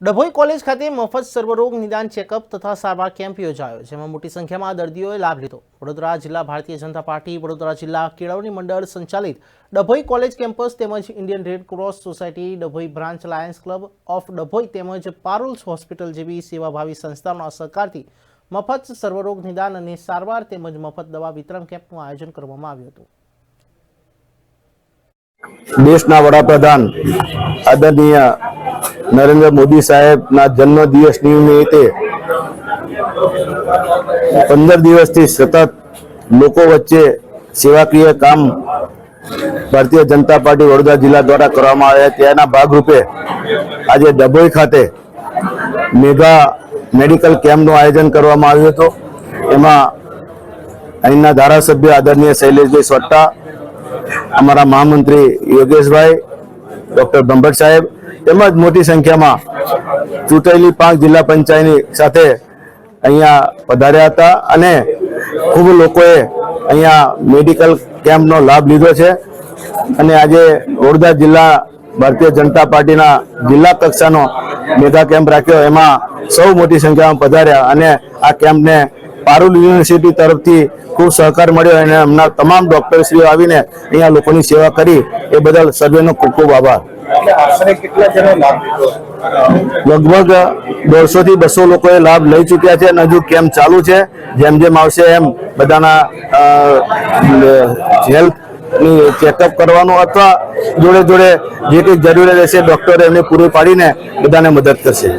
Dabhoi college ખાતે મફત સર્વરોગ નિદાન ચેકઅપ તથા સારવાર કેમ્પ યોજાયો, જેમાં મોટી સંખ્યામાં દર્દીઓએ લાભ લીધો. વડોદરા જિલ્લા ભારતીય જનતા પાર્ટી, વડોદરા જિલ્લા કેળવણી મંડળ સંચાલિત ડભોઈ કોલેજ કેમ્પસ તેમજ Indian Red Cross society, Dabhoi branch Lions Club of Dabhoi તેમજ પારુલ્સ હોસ્પિટલ જેવી સેવાભાવી સંસ્થાઓના સહકારથી મફત સર્વરોગ નિદાન અને સારવાર તેમજ મફત દવા વિતરણ કેમ્પનું આયોજન કરવામાં આવ્યું હતું. દેશના વડાપ્રધાન આદરણીય નરેન્દ્ર મોદી સાહેબના જન્મ દિવસ નિમિત્તે પંદર દિવસથી સતત લોકો વચ્ચે સેવાકીય કામ ભારતીય જનતા પાર્ટી વડોદરા જિલ્લા દ્વારા કરવામાં આવ્યા. તેના ભાગરૂપે આજે ડભોઈ ખાતે મેગા મેડિકલ કેમ્પનું આયોજન કરવામાં આવ્યું હતું. એમાં અહીંના ધારાસભ્ય આદરણીય શૈલેષભાઈ સ્વટ્ટા, અમારા મહામંત્રી યોગેશભાઈ ડોક્ટર બ્રહ્મભટ્ટ સાહેબ, તેમજ મોટી સંખ્યામાં ચૂંટાયેલી પાંચ જિલ્લા પંચાયતની સાથે અહીંયા પધાર્યા હતા અને ખૂબ લોકોએ અહીંયા મેડિકલ કેમ્પનો લાભ લીધો છે. અને આજે વડોદરા જિલ્લા ભારતીય જનતા પાર્ટીના જિલ્લા કક્ષાનો મેગા કેમ્પ રાખ્યો. એમાં સૌ મોટી સંખ્યામાં પધાર્યા અને આ કેમ્પને પારુલ યુનિવર્સિટી તરફથી ખૂબ સહકાર મળ્યો અને એમના તમામ ડોક્ટરશ્રીઓ આવીને અહીંયા લોકોની સેવા કરી. એ બદલ સર્વેનો ખૂબ ખૂબ આભાર. લગભગ દોઢસો થી બસો લોકોએ લાભ લઈ ચૂક્યા છે અને હજુ કેમ્પ ચાલુ છે. જેમ જેમ આવશે એમ બધાના હેલ્થ ચેકઅપ કરવાનું અથવા જોડે જોડે જે કંઈ જરૂરિયાત રહેશે ડોક્ટરો એમને પૂરી પાડીને બધાને મદદ કરશે.